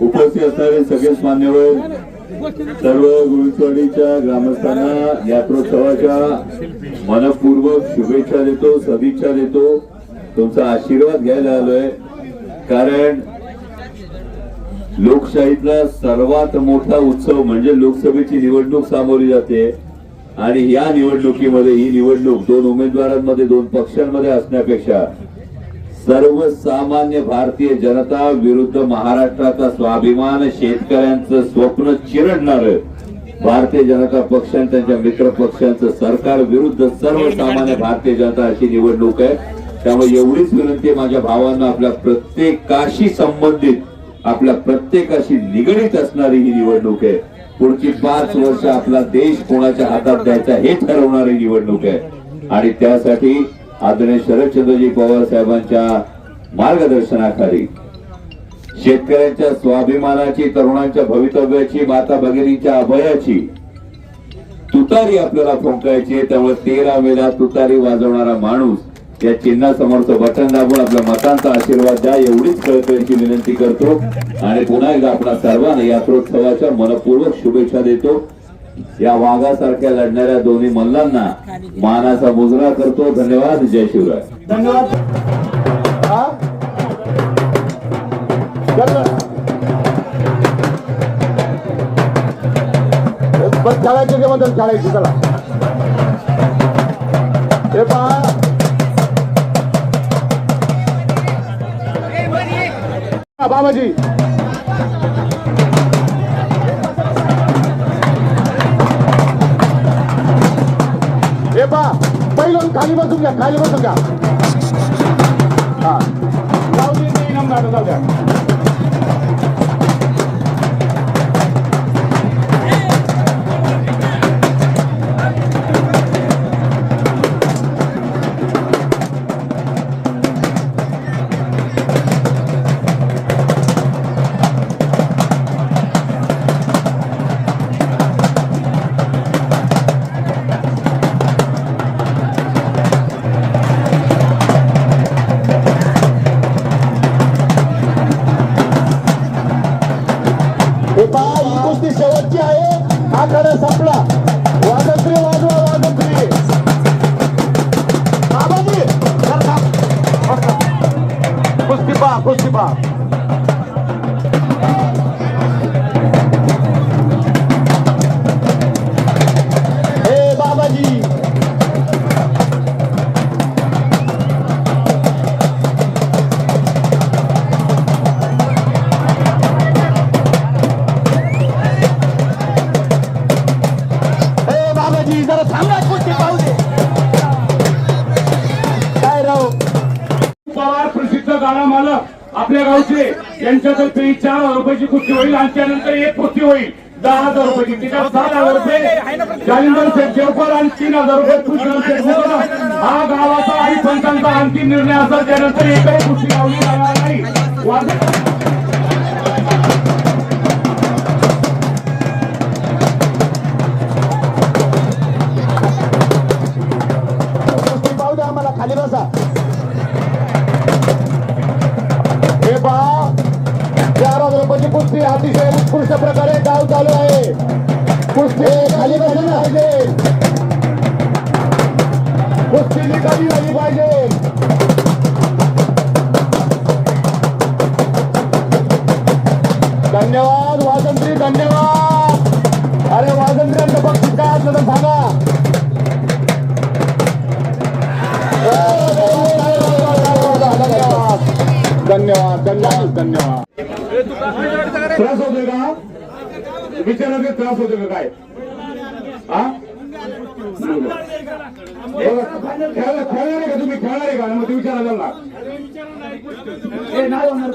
उपस्थित असणारे सगळेच मान्यवर सर्व गुरुचवाडीच्या ग्रामस्थांना यात्रोत्सवाच्या मनपूर्वक शुभेच्छा देतो सदिच्छा देतो. तुमचा आशीर्वाद घ्यायला आलोय. कारण लोकशाहीतला सर्वात मोठा उत्सव म्हणजे लोकसभेची निवडणूक सामोरी जाते. आणि या निवडणुकीमध्ये ही निवडणूक दोन उमेदवारांमध्ये दोन पक्षांमध्ये असण्यापेक्षा सर्वसामान्य भारतीय जनता विरुद्ध महाराष्ट्राचा स्वाभिमान शेतकऱ्यांचं स्वप्न चिरडणार भारतीय जनता पक्ष आणि त्यांच्या मित्र पक्षांचं सरकार विरुद्ध सर्वसामान्य भारतीय जनता अशी निवडणूक आहे. त्यामुळे एवढीच विनंती माझ्या भावांना आपल्या प्रत्येकाशी संबंधित आपल्या प्रत्येकाशी निगडीत असणारी ही निवडणूक आहे. पुढची पाच वर्ष आपला देश कोणाच्या हातात द्यायचा हे ठरवणारी निवडणूक आहे. आणि त्यासाठी आदरणीय शरदचंद्रजी पवार साहेबांच्या मार्गदर्शनाखाली शेतकऱ्यांच्या स्वाभिमानाची तरुणांच्या भवितव्याची माता भगिनीच्या अभयाची तुतारी आपल्याला फोंकायची त्यामुळे तेरा वेळा तुतारी वाजवणारा माणूस या चिन्हासमोरचं बटन दाबून आपल्या मतांचा आशीर्वाद द्या. एवढीच कळकळीची विनंती करतो. आणि पुन्हा एकदा आपल्या सर्वांना यात्रोत्सवाच्या मनपूर्वक शुभेच्छा देतो. या वाघासारख्या लढणाऱ्या दोन्ही मल्लांना मानाचा मुजरा करतो. धन्यवाद. जय शिवराय. धन्यवाद. हा? चल. बस खेळायचे ते चला. हे पहा. बाबाजी. खाली बसून घ्या खाली बसून घ्या. हा. जाऊ दे जाऊ द्या. प्रसिद्ध गाडा मालक आपल्या गावचे. यांच्यातर्फे चार हजार रुपयाची कुस्ती होईल आणि त्यानंतर एक कुस्ती होईल. दहा हजार रुपयाची. तिच्यात सात हजार रुपये जालिंदर शेठ देवकर आणि तीन हजार रुपये कृष्ण शेठ हा गावाचा आणि पंचांचा अंतिम निर्णय असेल त्यानंतर एकही कुस्ती लावली जाणार नाही. खाली बसा. कुस्ती अतिशय उत्कृष्ट प्रकारे डाव चालू आहे. कुस्ती खाली बसली पाहिजे कुस्ती निकाली झाली पाहिजे. धन्यवाद वाजंत्री धन्यवाद. अरे वाजंत्र्यांचं बक्षीस काय असलं तर सांगा. धन्यवाद धन्यवाद धन्यवाद. त्रास होतोय का? विचारायचे त्रास होतोय का काय? हा? खेळणार खेळणार आहे का तुम्ही? खेळणार आहे का? मग ते विचारा त्यांना. नाही होणार!